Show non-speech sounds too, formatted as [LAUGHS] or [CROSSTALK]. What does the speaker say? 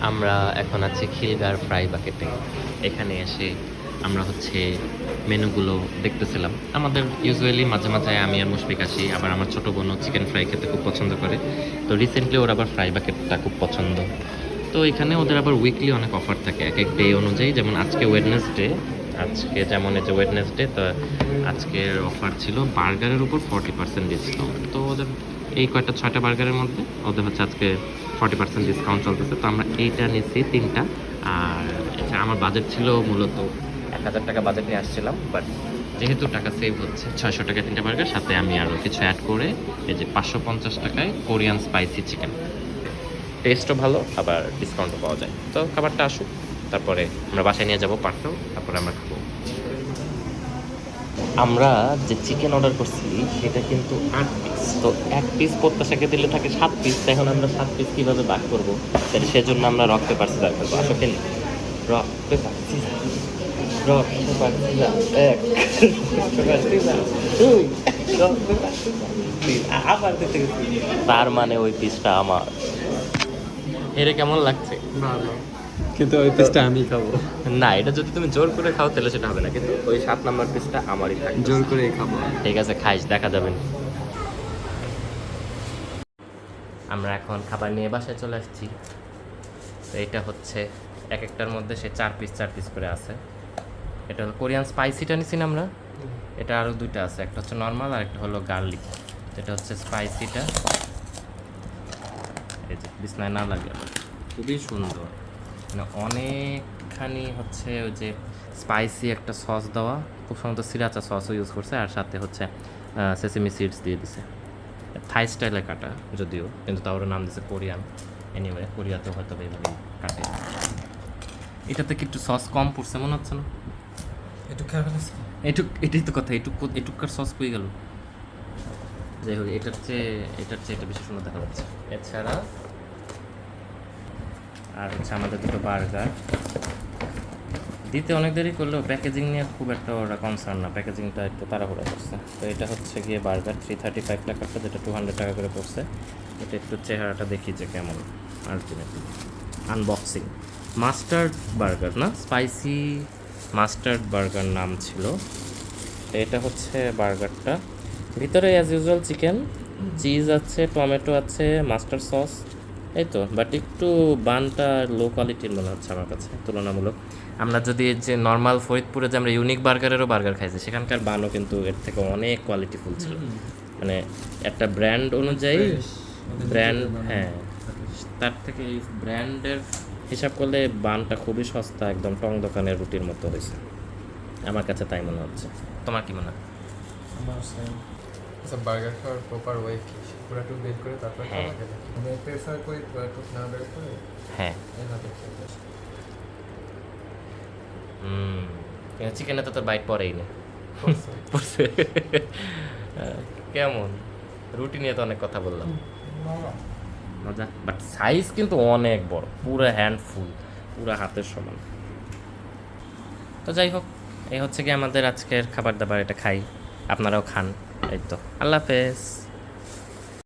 আমরা এখন আছি খিলগার ফ্রাই বাকেটে। এখানে এসে আমরা হচ্ছে মেনুগুলো দেখতেছিলাম। আমাদের ইউজুয়ালি মাঝে মাঝে আমি আর মুশফিক আসি, আবার আমার ছোটো বোনও চিকেন ফ্রাই খেতে খুব পছন্দ করে। তো রিসেন্টলি ওর আবার ফ্রাই বাকেটটা খুব পছন্দ। তো এখানে ওদের আবার উইকলি অনেক অফার থাকে, এক এক ডে অনুযায়ী। যেমন আজকে ওয়েডনেসডে আজকে যেমন এই যে ওয়েডনেসডে তো আজকের অফার ছিল বার্গারের উপর ফর্টি পার্সেন্ট ডিসকাউন্ট তো ওদের এই কয়েকটা ছয়টা বার্গারের মধ্যে ওদের হচ্ছে আজকে ফর্টি পার্সেন্ট ডিসকাউন্ট চলতেছে। তো আমরা এইটা নিয়েছি তিনটা। আর এছাড়া আমার বাজেট ছিল মূলত এক হাজার টাকা বাজেট নিয়ে আসছিলাম বাট যেহেতু টাকা সেভ হচ্ছে, ছয়শো টাকা তিনটা বার্গার সাথে আমি আরও কিছু অ্যাড করে এই যে পাঁচশো পঞ্চাশ টাকায় কোরিয়ান স্পাইসি চিকেন টেস্টও ভালো, আবার ডিসকাউন্টও পাওয়া যায়। তো খাবারটা আসুক। তারপরে আমরা বাসায় নিয়ে যাব পার্কেও তারপরে আমরা খাব। আমরা যে চিকেন অর্ডার করছি সেটা কিন্তু আট পিস তো এক পিস প্রত্যাশাকে দিলে থাকে সাত পিস এখন আমরা সাত পিস কীভাবে ভাগ করব? তাহলে সেজন্য আমরা রক পেপার সিজার করব আসো খেলি। Rock paper scissor rock paper scissor এক। [LAUGHS] দুই। রক পেপার সিজার তিন আবার তার মানে ওই পিসটা আমার। এর কেমন লাগছে? ভালো। কিন্তু ওই পিসটা আমি খাব। না এটা যদি তুমি জোর করে খাও তাহলে সেটা হবে না কিন্তু ওই সাত নাম্বার পিসটা আমারই থাকবে। জোর করেই খাব। ঠিক আছে খাইস দেখা যাবে। আমরা এখন খাবার নিয়ে বাসায় চলে আসছি। তো এটা হচ্ছে এক একটার মধ্যে সে চার পিস চার পিস করে আছে। এটা হলো কোরিয়ান স্পাইসিটা নিছি না আমরা। এটা আরও দুইটা আছে একটা হচ্ছে নর্মাল আর একটা হলো গার্লিক এটা হচ্ছে স্পাইসিটা এই যে বিছনায় না লাগে খুবই সুন্দর। মানে অনেকখানি হচ্ছে ওই যে স্পাইসি একটা সস দেওয়া খুব সম্ভবত সিরাচা সসও ইউজ করছে আর সাথে হচ্ছে সেসিমি সিডস দিয়ে দিছে। থাই স্টাইলে কাটা যদিও কিন্তু তাও নাম দিছে কোরিয়ান। এনিওয়ে কোরিয়াতেও হয়তো এইভাবেই কাটে। এটাতে কি একটু সস কম পড়ছে মনে হচ্ছে না? একটু এটুক এটাই তো কথা এটুক এটুকার সস কই গেল? যাই হোক এটার চেয়ে এটার চেয়ে এটা বেশি সুন্দর দেখা যাচ্ছে। এছাড়া আর হচ্ছে আমাদের দুটো বার্গার দিতে অনেক দেরি করলেও প্যাকেজিং নিয়ে খুব একটা ওরা কনসার্ন না। প্যাকেজিংটা একটু তাড়াহুড়া করছে। তো এটা হচ্ছে গিয়ে বার্গার থ্রি থার্টি ফাইভ টাকাটা যেটা টু হান্ড্রেড টাকা করে পড়ছে। এটা একটু চেহারাটা দেখি যে কেমন। আলটিমেটলি আনবক্সিং মাস্টার্ড বার্গার না? স্পাইসি মাস্টার্ড বার্গার নাম ছিল। এটা হচ্ছে বার্গারটা ভিতরে অ্যাজ ইউজুয়াল চিকেন চিজ আছে টমেটো আছে মাস্টার সস এই তো বাট একটু বানটা লো কোয়ালিটির মনে হচ্ছে আমার কাছে তুলনামূলক। আমরা যদি যে নর্মাল ফরিদপুরে যে আমরা ইউনিক বার্গারেরও বার্গার খাইছি সেখানকার বানও কিন্তু এর থেকে অনেক কোয়ালিটিফুল ছিল। মানে একটা ব্র্যান্ড অনুযায়ী ব্র্যান্ড হ্যাঁ তার থেকে এই ব্র্যান্ডের হিসাব করলে বানটা খুবই সস্তা একদম টং দোকানের রুটির মতো হয়েছে। আমার কাছে তাই মনে হচ্ছে। তোমার কি মনে হয়? আচ্ছা বার্গার খাওয়ার প্রপার ওয়ে কি? পুরো বের করে তারপর হ্যাঁ। খাওয়া লাগে আমি প্রেফার করি পুরো একটু না বের করে হ্যাঁ। হুম চিকেনে তো তোর বাইট পরেই না। পড়ছে [LAUGHS] কেমন? রুটি নিয়ে তো অনেক কথা বললাম। মজা। বাট সাইজ কিন্তু অনেক বড়। পুরো হ্যান্ডফুল পুরো হাতের সমান। তো যাই হোক এই হচ্ছে কি আমাদের আজকের খাবার দাবার। এটা খাই। আপনারাও খান। এই তো। আল্লাহ হাফেজ।